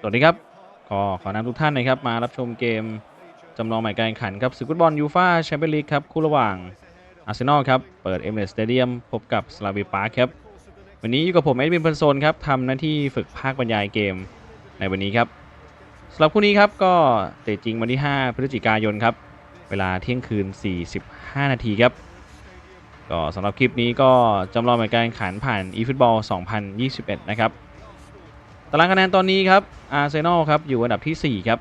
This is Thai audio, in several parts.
สวัสดีครับก็ขอนำทุกท่านนะครับมารับชมเกมจำลองหม่การแข่งขันครับศึกฟุตบอลยูฟ่าแชมเปี้ยนลีกครับคู่ระหว่างอาร์เซนอลครับเปิดเอเมเรสสเตเดียมพบกับสลาวีปาร์คครับวันนี้อยู่กับผมเอ็ดวินพันโซนครับทำหน้าที่ฝึกภาคบรรยายเกมในวันนี้ครับสำหรับคู่นี้ครับก็เตะจริงวันที่ 5 พฤศจิกายนครับเวลาเที่ยงคืน 45 นาทีครับก็สำหรับคลิปนี้ก็จำลองหม่การแข่งขันผ่าน eFootball 2021 นะครับ ตารางคะแนนตอนนี้ครับอาร์เซนอลครับอยู่อันดับที่ 4 ครับ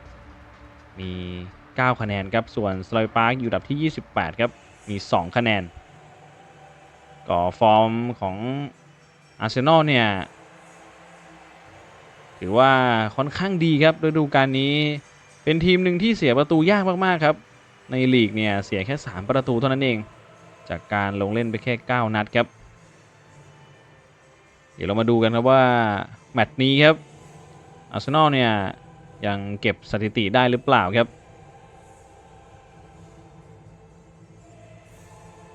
มี 9 คะแนนครับ ส่วนสไลปาร์กอยู่อันดับที่ 28 ครับ มี 2 คะแนน ก็ฟอร์มของอาร์เซนอลเนี่ย ถือว่าค่อนข้างดีครับฤดูกาลนี้เป็นทีมหนึ่งที่เสียประตูยากมาก ๆ ครับ ในลีกเนี่ยเสียแค่ 3 ประตูเท่านั้นเอง จากการลงเล่นไปแค่ 9 นัดครับ เดี๋ยวเรามาดูกันครับว่า แมตช์นี้ครับอาร์เซนอลเนี่ยยังเก็บสถิติได้หรือเปล่าครับ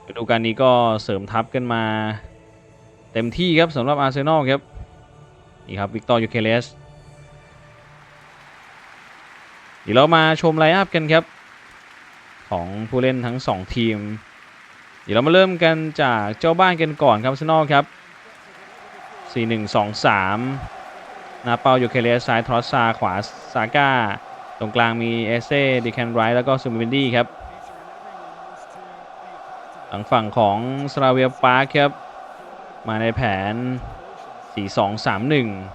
ฤดูกาลนี้ก็เสริมทัพกันมาเต็มที่ครับสำหรับอาร์เซนอลครับ นี่ครับวิกตอร์ยูเคเลสเดี๋ยวเรามาชมไลน์อัพกันครับ ของผู้เล่นทั้ง 2 ทีม เดี๋ยวเรามาเริ่มกันจากเจ้าบ้านกันก่อนครับอาร์เซนอลครับ 4 1 2 3นาเปาอยู่เคเลสซ้ายทรอสซาขวาซาก้า ตรงกลางมีเอเซ่ดิแคนไรท์แล้วก็ซูมิวินดี้ครับทางฝั่งของสราเวียปาร์คครับ มาในแผน 4 2 3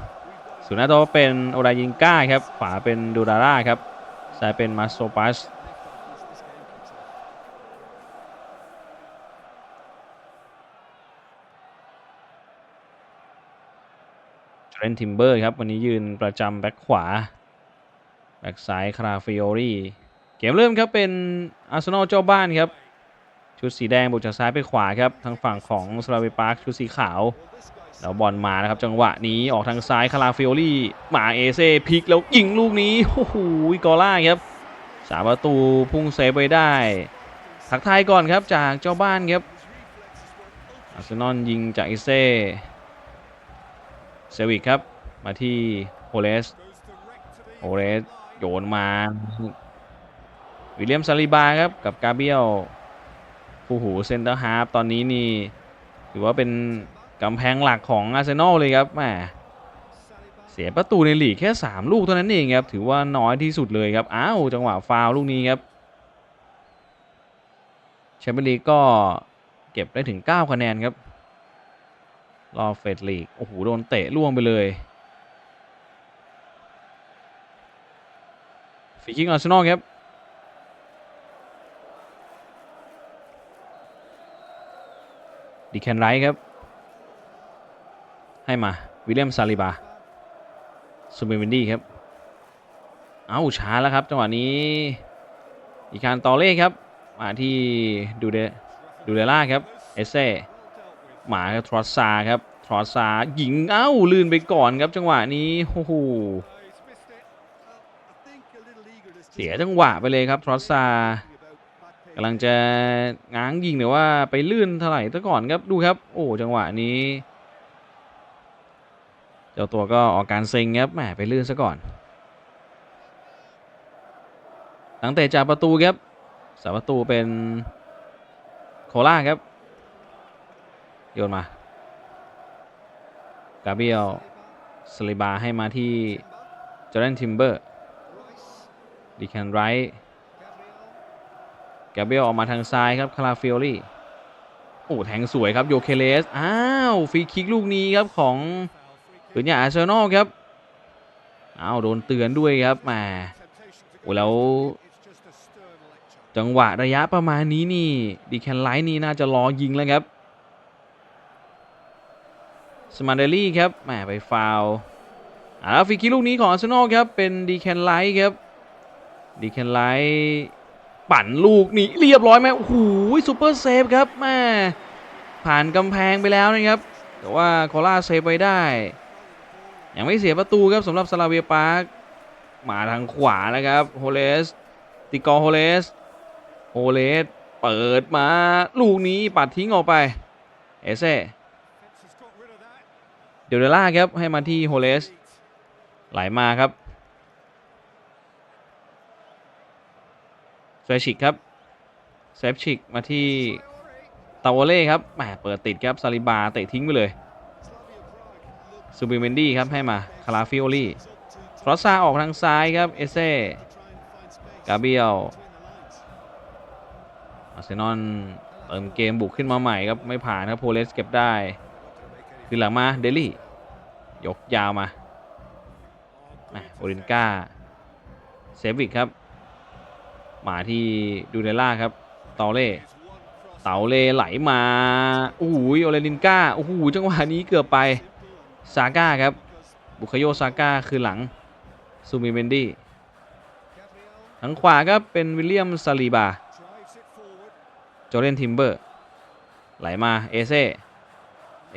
1สุนัโตะเป็นโอรายิงก้าครับ ขวาเป็นดูดาร่าครับซ้ายเป็นมาสโซปัส เรนทิมเบอร์ครับ วันนี้ยืนประจำแบ็คขวา แบ็คซ้ายคาราฟิโอรีเกมเริ่มครับเป็นอาร์เซนอลเจ้าบ้านครับ ชุดสีแดงบุกจากซ้ายไปขวาครับ ทางฝั่งของสลาเวปาร์คชุดสีขาว แล้วบอลมานะครับ จังหวะนี้ออกทางซ้ายคาราฟิโอรี่มาเอเซ่พลิกแล้วยิงลูกนี้โอ้โหกอล่าครับสามประตูพุ่งเซฟไปได้ทักทายก่อนครับจากเจ้าบ้านครับอาร์เซนอลยิงจากเอเซ่ เซวิกครับ มาที่โฮเลสโฮเลสโยนมา วิลเลียมซาลิบาครับ กับกาเบียลคู่หูเซนเตอร์ฮาร์ฟตอนนี้นี่ถือว่าเป็นกำแพงหลักของอาร์เซนอลเลยครับแหมเสียประตูในลีกแค่ 3 ลูกเท่านั้นเองครับ ถือว่าน้อยที่สุดเลยครับ อ้าว จังหวะฟาวล์ลูกนี้ครับแชมเปี้ยนลีกก็เก็บได้ถึง 9 คะแนนครับ รอบเฟดลีก โอ้โห โดนเตะล่วงไปเลยฟรีคิกอาร์เซนอลครับดีแคนไรท์ครับ ให้มา วิลเลียมซาลิบาซูเมวินดี้ครับ เอ้าช้าแล้วครับ จังหวะนี้ อีกการต่อเลขครับ มาที่ดูเดดูเดล่าครับ เอเซ่ มาครับทรอสซาครับทรอสซายิงเอ้าลื่นไปก่อนครับจังหวะนี้โอ้โหเสียจังหวะไปเลยครับทรอสซากำลังจะง้างยิงแต่ว่าไปลื่นเท่าไหร่ซะก่อนครับดูครับ โอ้จังหวะนี้เจ้าตัวก็ออกการเซ็งครับแหมไปลื่นซะก่อนตั้งแต่จากประตูครับสาประตูเป็นโคล่าครับ โยนมา กาเบียลสลิบาให้มาที่จอร์แดนทิมเบอร์ดีแคนไรท์กาเบียลออกมาทางซ้ายครับคาราฟิโอลี่โอ้แทงสวยครับโยเคเลส อ้าวฟรีคิกลูกนี้ครับของปืนใหญ่อาร์เซนอลครับอ้าวโดนเตือนด้วยครับแหมโอ้แล้วจังหวะระยะประมาณนี้นี่ดีแคนไลท์นี่น่าจะรอยิงแล้วครับ สมาเดลลี่ครับแหมไปฟาวอาฟรีคิลูกนี้ของอาร์เซนอลครับ เป็นดีแคนไลท์ครับดีแคนไลท์ปั่นลูกนี้เรียบร้อยไหมโอ้โหซูเปอร์เซฟครับแม่ผ่านกำแพงไปแล้วนะครับ แต่ว่าโคลาเซฟไปได้ ยังไม่เสียประตูครับสำหรับสลาเวียปาร์คมาทางขวานะครับโฮเลสติกอโฮเลสโฮเลสเปิดมาลูกนี้ปัดทิ้งออกไป เอเซ่ เดลเดล่าครับให้มาที่โฮเลสไหลมาครับเซชิกครับเซฟชิกมาที่ตาวเล่ครับแหมเปิดติดครับซาลิบาเตะทิ้งไปเลยซูบิเมนดี้ครับให้มาคาราฟิโอลี่ครอสซาออกทางซ้ายครับเอเซ่กาเบียลอาร์เซนอลเติมเกมบุกขึ้นมาใหม่ครับ ไม่ผ่านครับโพเลสเก็บได้ คือหลังมาเดลี่ ยกยาวมาโอรินกาเซฟวิกครับมาที่ดูเดล่าครับตาเล่เตาเล่ไหลมาโอ้โหโอเลรินกาโอ้โหจังหวะนี้เกือบไปซาก้าครับ บุคโยซาก้าคือหลังซูมิเมนดี้ทางขวาครับเป็นวิลเลียมซาลีบา โจเลนทิมเบอร์ ไหลมาเอเซ่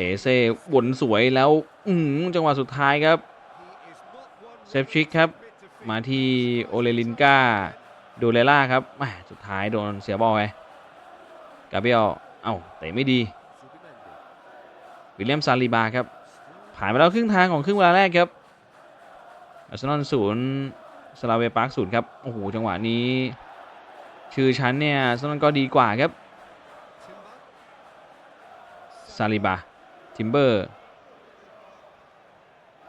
เอเซ่วนสวยแล้วอืจังหวะสุดท้ายครับเซฟชิกครับ มาที่โอเลลินกาดูเลล่าครับสุดท้ายโดนเสียบอลไปกาเบียลเอ้าเตะไม่ดี วิลเลียมซาลีบาครับ ผ่านไปแล้วครึ่งทางของครึ่งเวลาแรกครับอาร์เซนอลศูนย์สลาเวปาร์คศูนย์ครับ โอ้โห จังหวะนี้ ชื่อชั้นเนี่ยอาร์เซนอลก็ดีกว่าครับซาลิบา ทิมเบอร์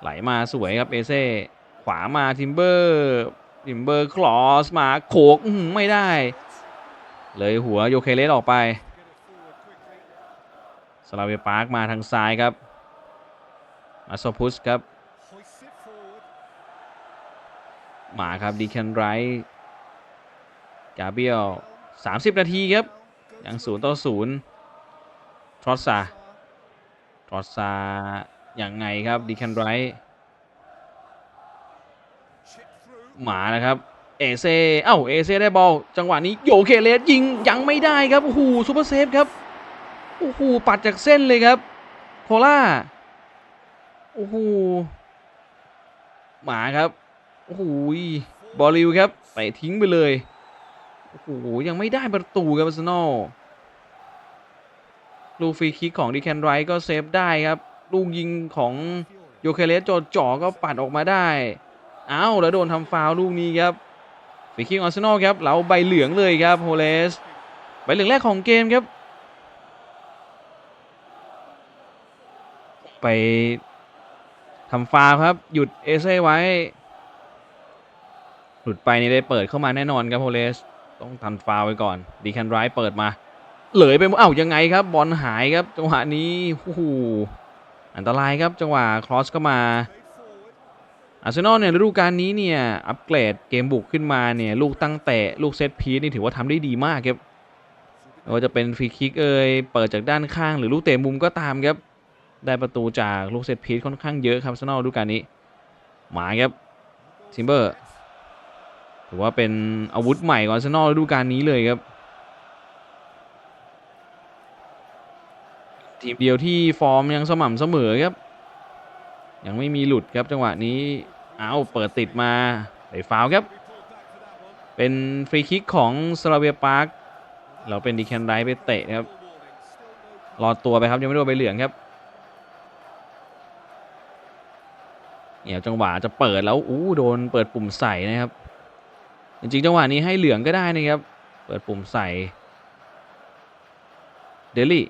ไหลมาสวยครับเอเซ่ขวามาทิมเบอร์ทิมเบอร์คลอสมาโขกไม่ได้ เลยหัวโยเคเลสออกไปสลาเวปาร์กมาทางซ้ายครับมาโซพุสครับ มาครับดีแคนไรท์กาเบียล30 นาทีครับ ยังศูนย์ต่อศูนย์ทรอสซา รอซาอย่างไงครับดีแคนไรท์หมานะครับ เอเซเอ้าเอเซได้บอลจังหวะนี้โยเคเลสยิงยังไม่ได้ครับโอ้โหซูเปอร์เซฟครับโอ้โหปัดจากเส้นเลยครับโคล่าโอ้โหหมาครับโอ้โหบอลลิวครับไปทิ้งไปเลยโอ้โหยังไม่ได้ประตูครับอาร์เซนอล ลูกฟรีคิกของดีแคนไรท์ก็เซฟได้ครับ ลูกยิงของโยเคเลสจอจ่อก็ปัดออกมาได้อ้าวแล้วโดนทำฟาวลูกนี้ครับฟรีคิกอาร์เซนอลครับเราใบเหลืองเลยครับโฮเลสใบเหลืองแรกของเกมครับ ไปทำฟาวครับ หยุดเอเซ่ไว้ หลุดไปนี่ได้เปิดเข้ามาแน่นอนครับโฮเลสต้องทำฟาวไว้ก่อนดีแคนไรท์เปิดมา เหลยไปเอ้ายังไงครับบอลหายครับจังหวะนี้โอ้โหอันตรายครับจังหวะครอสเข้ามาอาร์เซนอลเนี่ยฤดูกาลนี้เนี่ยอัปเกรดเกมบุกขึ้นมาเนี่ยลูกตั้งเตะลูกเซตพีซนี่ถือว่าทำได้ดีมากครับไม่ว่าจะเป็นฟรีคิกเอ่ยเปิดจากด้านข้างหรือลูกเตะมุมก็ตามครับ ได้ประตูจากลูกเซตพีซค่อนข้างเยอะครับอาร์เซนอลฤดูกาลนี้หมาครับทิมเบอร์ถือว่าเป็นอาวุธใหม่ของอาร์เซนอลฤดูกาลนี้เลยครับ ทีมเดียวที่ฟอร์มยังสม่ำเสมอครับ ยังไม่มีหลุดครับจังหวะนี้เอาเปิดติดมาได้ฟาวครับ เป็นฟรีคิกของสลาเวียปาร์คเราเป็นดีแคนไรท์ไปเตะครับรอตัวไปครับยังไม่โดนใบเหลืองครับเนี่ยจังหวะจะเปิดแล้วอู้โดนเปิดปุ่มใส่นะครับ จริงๆจังหวะนี้ให้เหลืองก็ได้นะครับ เปิดปุ่มใส่เดลี่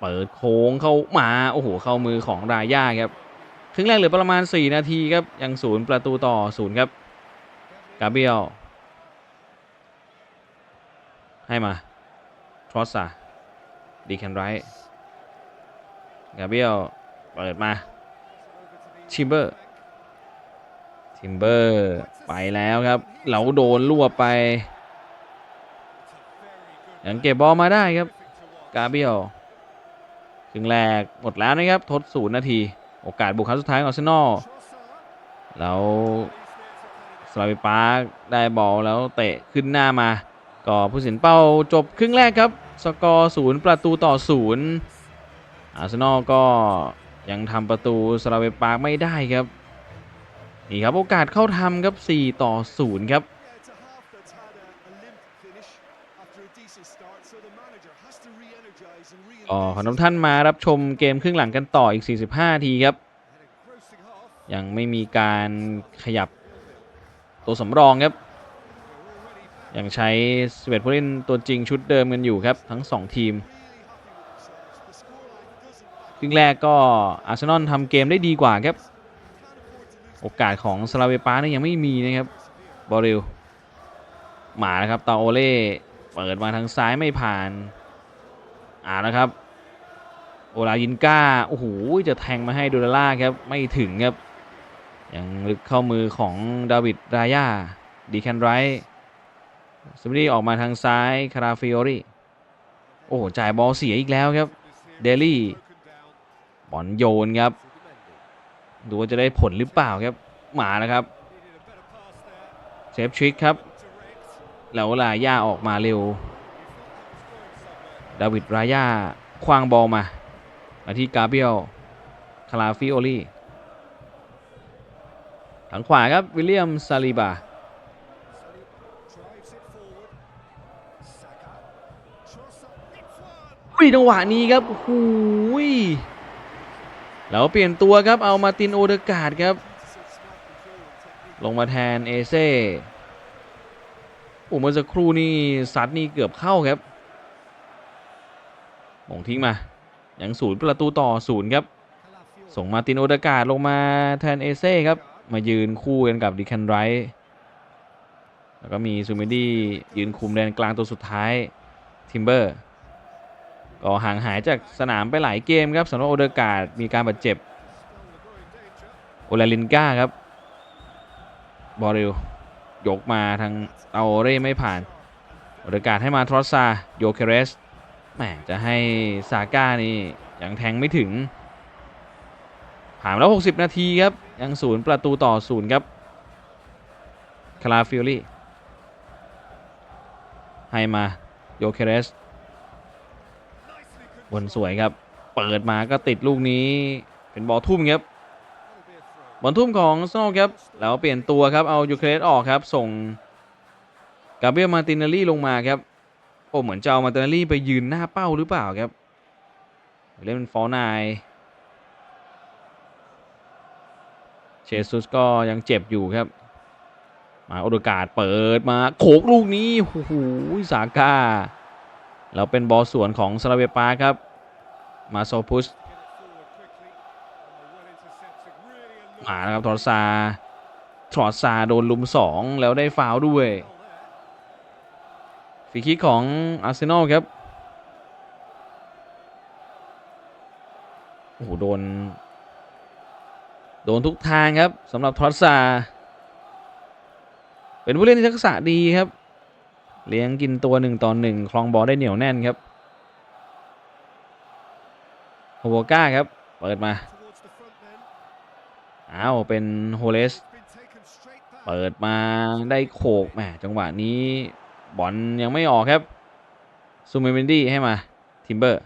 เปิดโค้งเข้ามาโอ้โหเข้ามือของรายาครับครึ่งแรกเหลือประมาณ 4 นาทีครับยังศูนย์ประตูต่อศูนย์ครับกาเบียลให้มาทรอสซาดีแคนไรท์กาเบียลเปิดมาชิมเบอร์ทิมเบอร์ไปแล้วครับเหลาโดนรวบไปยังเก็บบอลมาได้ครับกาเบียล ครึ่งแรกหมดแล้วนะครับ ทดศูนย์นาที โอกาสบุกครั้งสุดท้ายของอาร์เซนอลแล้วสลาวิปาร์กได้บอลแล้วเตะขึ้นหน้ามา ก็ผู้สินเป้าจบครึ่งแรกครับ สกอร์ศูนย์ประตูต่อศูนย์อาร์เซนอลก็ยังทำประตูสลาวิปาร์กไม่ได้ครับ นี่ครับโอกาสเข้าทำครับ 4 ต่อ 0 ครับ ก็ขอทุกท่านมารับชมเกมครึ่งหลังกันต่ออีก 45 ทีครับ ยังไม่มีการขยับตัวสำรองครับ ยังใช้11ผู้เล่นตัวจริงชุดเดิมกันอยู่ครับ ทั้ง 2 ทีมครึ่งแรกก็อาร์เซนอลทำเกมได้ดีกว่าครับ โอกาสของสลาเวปาเนี่ยยังไม่มีนะครับ บอริลหมานะครับตาโอเล่ เปิดมาทางซ้ายไม่ผ่านอ่านะครับ โอลายินก้าโอ้โหจะแทงมาให้ดูดาล่าครับไม่ถึงครับยังลึกเข้ามือของดาวิดรายาดีแคนไรท์สมิธออกมาทางซ้ายคาราฟิโอรีโอ้โหจ่ายบอลเสียอีกแล้วครับเดลี่บอลโยนครับ ดูว่าจะได้ผลหรือเปล่าครับ หมานะครับเซฟทริกครับ แล้วลาย่าออกมาเร็ว ดาวิดรายาคว้างบอลมา มาที่กาเบียลคาราฟิโอลีทางขวาครับ วิลเลียมซาลิบาอุ้ยจังหวะนี้ครับโอ้โหยแล้วเปลี่ยนตัวครับ เอามาตินโอเดกาดครับ ลงมาแทนเอเซ่ โอ้เมื่อสักครู่นี่ซัดนี่เกือบเข้าครับมงทิ้งมา ยังศูนย์ประตูต่อศูนย์ครับ ส่งมาตินโอเดกาดลงมาแทนเอเซ่ครับ มายืนคู่กันกับดิคันไรท์แล้วก็มีซูเมดี้ยืนคุมแดนกลางตัวสุดท้ายทิมเบอร์ก็ห่างหายจากสนามไปหลายเกมครับสำหรับโอเดกาดมีการบาดเจ็บ โอลาลินก้าครับ บอริล ยกมาทางเอาเร่ไม่ผ่านโอกาดให้มาทรอสซาโยเคเรสแหมจะให้ซาก้านี่ยังแทงไม่ถึง ผ่านแล้ว 60 นาทีครับ ยังศูนย์ประตูต่อศูนย์ครับคาราฟิโอลี่ให้มาโยเคเรสบนสวยครับ เปิดมาก็ติดลูกนี้เป็นบอลทุ่มครับ บอลทุ่มของสโนว์ครับแล้วเปลี่ยนตัวครับเอายูเครสออกครับ ส่งกาเบียมาตินาลีลงมาครับโอ้เหมือนจะเอามาตินาลีไปยืนหน้าเป้าหรือเปล่าครับเล่นเป็นฟอลนายเชซุสก็ยังเจ็บอยู่ครับ มาโอดกาดเปิดมาโขกลูกนี้โอ้โหสาก้าแล้วเป็นบอลสวนของสลาเวปาครับ มาโซพุส มาแล้วครับทอร์ซาทอร์ซาโดนลุมสองแล้วได้ฟาวล์ด้วยฟรีคิกของอาร์เซนอลครับ โอ้โห โดน โดนทุกทางครับสำหรับทอร์ซา เป็นผู้เล่นที่ทักษะดีครับ เลี้ยงกินตัวหนึ่งต่อหนึ่งคลองบอลได้เหนียวแน่นครับโฮโบก้าครับ เปิดมา อ้าวเป็นโฮเลสเปิดมาได้โขกแหมจังหวะนี้บอลยังไม่ออกครับซูเมเมนดี้ให้มาทิมเบอร์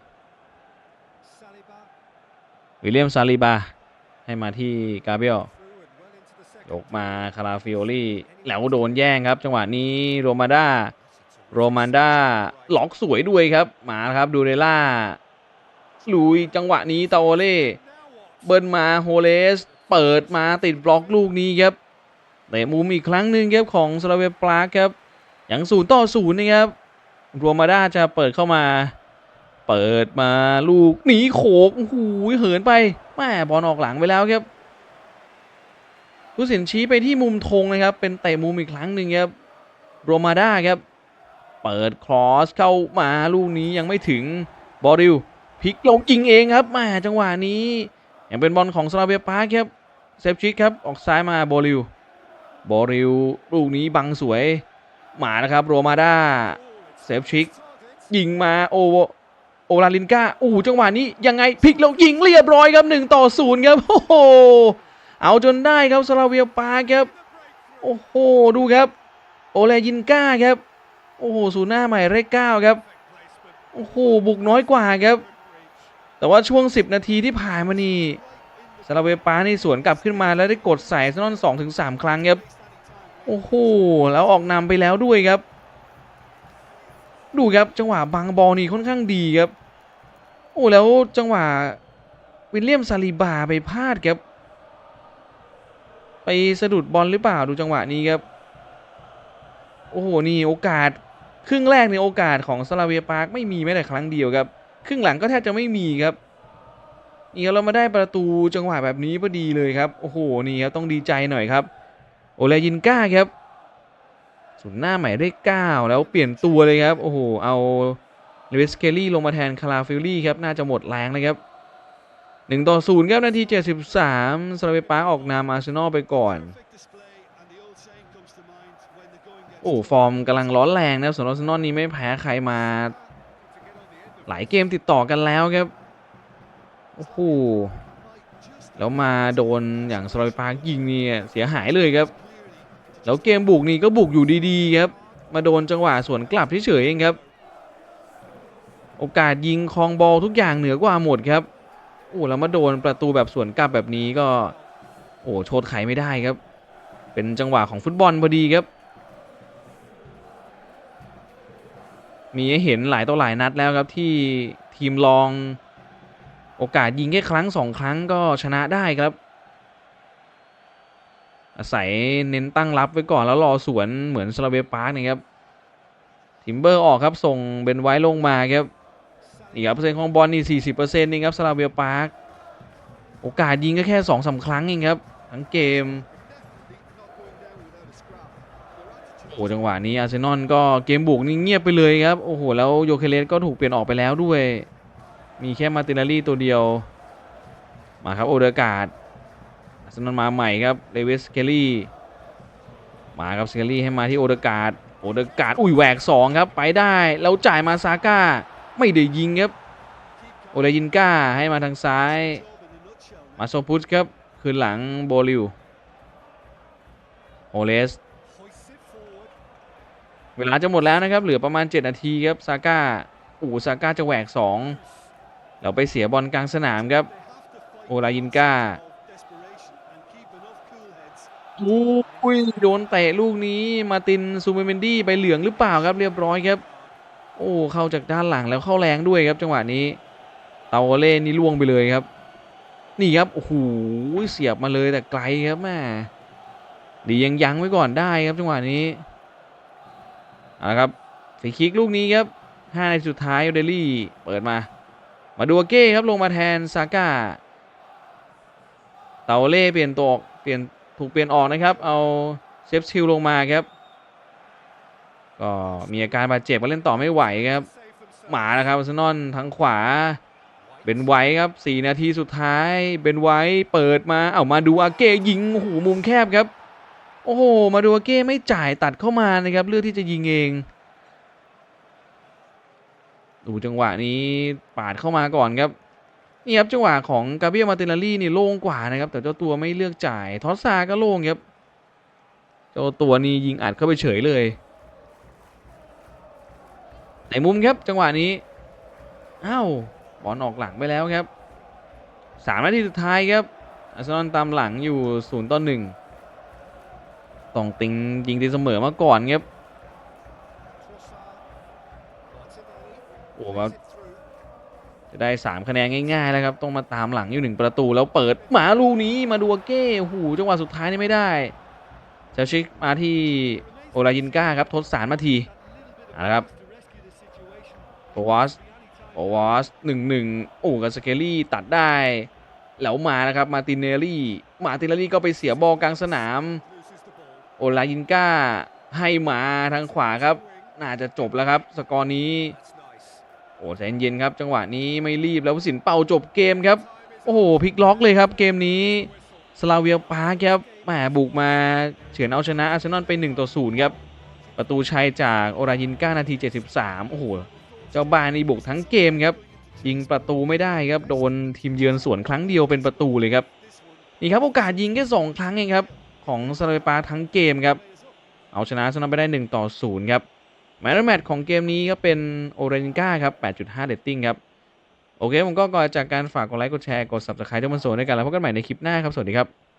วิลเลียมซาลิบา ให้มาที่กาเบียลยกมาคาราฟิโอลี่แล้วโดนแย่งครับ จังหวะนี้โรมาด้าโรมันด้าล็อกสวยด้วยครับ มาครับดูเรล่าลุยจังหวะนี้ตาโอเล่เบิร์นมาโฮเลส เปิดมาติดบล็อกลูกนี้ครับเตะมุมอีกครั้งหนึ่งครับของสลาเวปลาครับอย่างศูนย์ต่อศูนย์นะครับโรมาด้าจะเปิดเข้ามา เปิดมาลูกหนีโขกโอ้โหเหินไปแม่บอลออกหลังไปแล้วครับผู้สินชี้ไปที่มุมธงนะครับ เป็นเตะมุมอีกครั้งหนึ่งครับโรมาด้าครับ เปิดครอสเข้ามาลูกนี้ยังไม่ถึงบอริลพลิกลงยิงเองครับแมาจังหวะนี้ยังเป็นบอลของสลาเวียปาร์ครับ เซฟชิกครับ ออกซ้ายมาบอริลบอริลลูกนี้บังสวยหมานะครับ โรมาดาเซฟชิก ยิงมาโอโอลาลินกาอู้จังหวะนี้ยังไงพลิกแล้วยิงเรียบร้อยครับหนึ่งต่อศูนย์ครับโอ้โหเอาจนได้ครับสลาเวียปาครับโอ้โหดูครับ โอเลยินกาครับโอ้โหศูนย์หน้าใหม่เลขเก้าครับโอ้โหบุกน้อยกว่าครับ แต่ว่าช่วง 10 นาทีที่ผ่านมานี่ สลาเวปานี่สวนกลับขึ้นมาแล้วได้กดใส่ซนอนสองถึงสามครั้งครับ โอ้โห แล้วออกนำไปแล้วด้วยครับ ดูครับจังหวะบังบอลนี่ค่อนข้างดีครับ โอ้แล้วจังหวะวิลเลียมซาลิบาไปพลาดครับ ไปสะดุดบอลหรือเปล่าดูจังหวะนี้ครับ โอ้โหนี่โอกาสครึ่งแรกในโอกาสของสลาเวียปาร์คไม่มีแม้แต่ครั้งเดียวครับ ครึ่งหลังก็แทบจะไม่มีครับ นี่ครับเรามาได้ประตูจังหวะแบบนี้พอดีเลยครับโอ้โหนี่ครับต้องดีใจหน่อยครับโอเลยินก้าครับศูนย์หน้าใหม่ได้9แล้วเปลี่ยนตัวเลยครับโอ้โหเอาเลวิสเคลลี่ลงมาแทนคาราฟิลลี่ครับน่าจะหมดแรงเลยครับ1ต่อ0ครับนาที 73สลาเวปาออกนำอาร์เซนอลไปก่อนโอ้ฟอร์มกำลังร้อนแรงนะครับส่วนอาร์เซนอลนี้ไม่แพ้ใครมา หลายเกมติดต่อกันแล้วครับ โอ้โหแล้วมาโดนอย่างสลอยปาร์ยิงเนี่ยเสียหายเลยครับ แล้วเกมบุกนี่ก็บุกอยู่ดีๆครับ มาโดนจังหวะสวนกลับเฉยๆเองครับ โอกาสยิงคลองบอลทุกอย่างเหนือกว่าหมดครับโอ้แล้วมาโดนประตูแบบสวนกลับแบบนี้ก็ โอ้โชดไขไม่ได้ครับ เป็นจังหวะของฟุตบอลพอดีครับ มีให้เห็นหลายต่อหลายนัดแล้วครับที่ทีมลอง โอกาสยิงแค่ครั้งสองครั้งก็ชนะได้ครับ อาศัยเน้นตั้งรับไว้ก่อนแล้วรอสวนเหมือนสลาเวปาร์กนะครับ ทิมเบอร์ออกครับส่งเบนไว้ลงมาครับนี่ครับเปอร์เซ็นต์ของบอลนี่ 40%เองครับสลาเวปาร์กโอกาสยิงก็แค่2อสาครั้งเองครับ ทั้งเกม โอ้จังหวะนี้อาร์เซนอลก็เกมบุกนี่เงียบไปเลยครับ โอ้โห แล้วโยเคเลสก็ถูกเปลี่ยนออกไปแล้วด้วย มีแค่มาตินาลีตัวเดียว มาครับโอเดกาดอาร์เซนอลมาใหม่ครับเลวิสเคลลี่ มาครับสเคลลี่ให้มาที่โอเดกาดโอเดกาดอุ้ยแหวก2ครับไปได้แล้วจ่ายมาซาก้าไม่ได้ยิงครับโอเลยินก้าให้มาทางซ้าย มาโซพุสครับคืนหลังโบลิวโอเลสเวลาจะหมดแล้วนะครับ เหลือประมาณ 7 นาทีครับซาก้าอูซาก้าจะแหวก 2 เราไปเสียบอลกลางสนามครับ โอลายินก้าอุ้ยโดนเตะลูกนี้มาตินซูเมเมนดี้ไปเหลืองหรือเปล่าครับเรียบร้อยครับ โอ้เข้าจากด้านหลังแล้วเข้าแรงด้วยครับ จังหวะนี้เตาเล่นี่ล่วงไปเลยครับ นี่ครับโอ้โหเสียบมาเลยแต่ไกลครับแม่ดียังยั้งไว้ก่อนได้ครับจังหวะนี้เอาละครับฟรีคิกลูกนี้ครับ5ในสุดท้ายเดลี่เปิดมา มาดูเก้ครับลงมาแทนซาก้าเตาเล่เปลี่ยนตัวออกเปลี่ยนถูกเปลี่ยนออกนะครับ เอาเซฟชิลลงมาครับ ก็มีอาการบาดเจ็บก็เล่นต่อไม่ไหวครับ หมานะครับอาร์เซนอลทั้งขวาเป็นไว้ครับ4นาทีสุดท้ายเป็นไว้เปิดมาเอามาดูอาเก้ยิงโอ้โหมุมแคบครับ โอ้โห มาดูอาเก้ไม่จ่ายตัดเข้ามานะครับเลือกที่จะยิงเอง ดูจังหวะนี้ปาดเข้ามาก่อนครับนี่ครับจังหวะของกาเบียมาเตนาลี่นี่โล่งกว่านะครับ แต่เจ้าตัวไม่เลือกจ่ายทอสซาก็โล่งครับเจ้าตัวนี้ยิงอัดเข้าไปเฉยเลยในมุมครับจังหวะนี้อ้าวบอลออกหลังไปแล้วครับสามนาทีสุดท้ายครับอาร์เซนอลตามหลังอยู่ศูนย์ต่อหนึ่งต้องติงยิงตีเสมอมาก่อนครับ อ้ครับจะได้ 3 คะแนนง่ายๆแล้วครับ ต้องมาตามหลังอยู่หนึ่งประตูแล้วเปิดหมาลูนี้มาดูอาเก้โอ้โหจังหวะสุดท้ายนี่ไม่ได้เชลชิกมาที่โอลายินก้าครับทดสารมาทีเอาละครับโอวอสโอวอสหนึ่งหนึ่งโอ้กับสเกลลี่ตัดได้แล้วมานะครับมาตินเนลลี่ มาตินเนลลี่ก็ไปเสียบอลกลางสนาม โอลายินก้าให้มาทางขวาครับ น่าจะจบแล้วครับ สกอร์นี้ โอ้ใจเย็นครับจังหวะนี้ไม่รีบแล้วผู้สินเป่าจบเกมครับ โอ้โหพลิกล็อกเลยครับเกมนี้สลาเวียปาครับแหมบุกมาเฉือนเอาชนะอาร์เซนอลไป1ต่อ0ครับประตูชัยจากโอรายินก้านาที 73 โอ้โห เจ้าบ้านนี่บุกทั้งเกมครับ ยิงประตูไม่ได้ครับ โดนทีมเยือนสวนครั้งเดียวเป็นประตูเลยครับ นี่ครับโอกาสยิงแค่2ครั้งเองครับ ของสลาเวียปาทั้งเกมครับ เอาชนะอาร์เซนอลไปได้ 1 ต่อ 0 ครับ แมตช์แมตช์ของเกมนี้ก็เป็นโอเรนก้าครับ 8.5เรตติ้งครับ โอเค ผมก็ก่อนจากการฝากกดไลค์ กดแชร์ กด subscribe ทุกมันโซนด้วยกัน แล้วพบกันใหม่ในคลิปหน้าครับ สวัสดีครับ